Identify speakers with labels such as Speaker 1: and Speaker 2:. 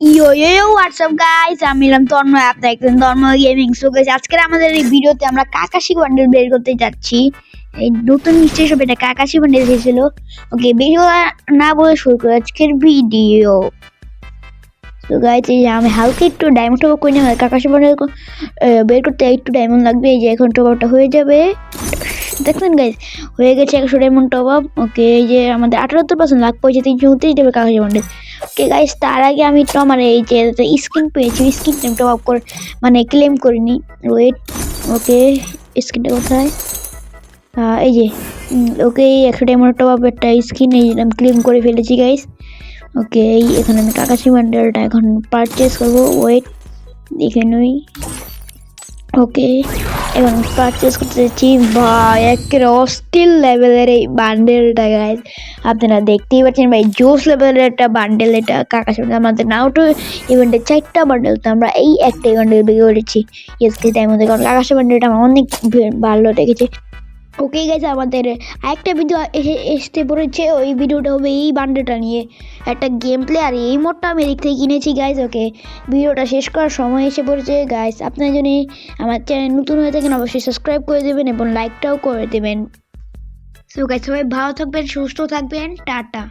Speaker 1: ইয়ো ইয়ো WhatsApp guys আমি এলাম তন্ময় আপনার একজন তন্ময় গেমিং সো গাইস আজকের আমাদের এই ভিডিওতে আমরা কাকাশি বান্ডেল বের করতে যাচ্ছি। এই নতুন নিশ্চয়ই সব এটা কাকাশি বান্ডেল এসেছিল। ওকে কথা না বলে শুরু করি আজকের ভিডিও তো গাইস এই আমি হালকা একটু ডায়মন্ড টপ করে নিলাম কাকাশি বান্ডেল বের করতে একটু ডায়মন্ড লাগবে, এই যে এখন টপ হয়ে যাবে। দেখলেন গাইস হয়ে গেছে একশো ডায়মন্ড টপ আপ ওকে এই যে আমাদের আঠারোত্তর পার্সেন্ট লাখ পয়সা তিনশো উনত্রিশ দেবে কাকাশি বান্ডেল ওকে গাইস তার আগে আমি তো আমার এই যে স্কিন পেয়েছি স্কিন টপ আপ করে মানে ক্লেম করিনি। ওয়েট ওকে স্ক্রিনটা কোথায়? এই যে ওকে এই একশো ডায়মন্ড টপ আপ একটা স্কিন এই আমি ক্লেম করে ফেলেছি গাইস ওকে এই এখানে আমি কাকাশি বান্ডেলটা এখন পারচেস করব। ওয়েট দেখে নই। ওকে এখন পারচেস করতে যাচ্ছি ভাই একের অস্টিল লেভেলের এই বান্ডেলটা গাইজ আপনারা দেখতেই পাচ্ছেন ভাই জোস লেভেলের একটা বান্ডেল এটা কাকাশ আমাদের নাওটো ইভেন্টের চারটা বান্ডেল তো আমরা এই একটা বান্ডেল বিক্রি করেছি এসকে তাই মধ্যে কারণ কাকাশ বান্ডেলটা আমার অনেক ভালো লেগেছে। ওকে গেছে আমাদের আরেকটা ভিডিও এসে, এসতে পড়েছে। ওই ভিডিওটা হবে এই বান্ডেটা নিয়ে। একটা গেম প্লে আর এই মোডটা আমি এদিক থেকে কিনেছি গাইজ ওকে। ভিডিওটা শেষ করার সময় এসে পড়েছে গাইজ আপনার জন্য আমার চ্যানেল নতুন হয়ে থাকেন, অবশ্যই সাবস্ক্রাইব করে দেবেন এবং লাইকটাও করে দেবেন। সো গাইজ সবাই ভালো থাকবেন, সুস্থ থাকবেন। টাটা।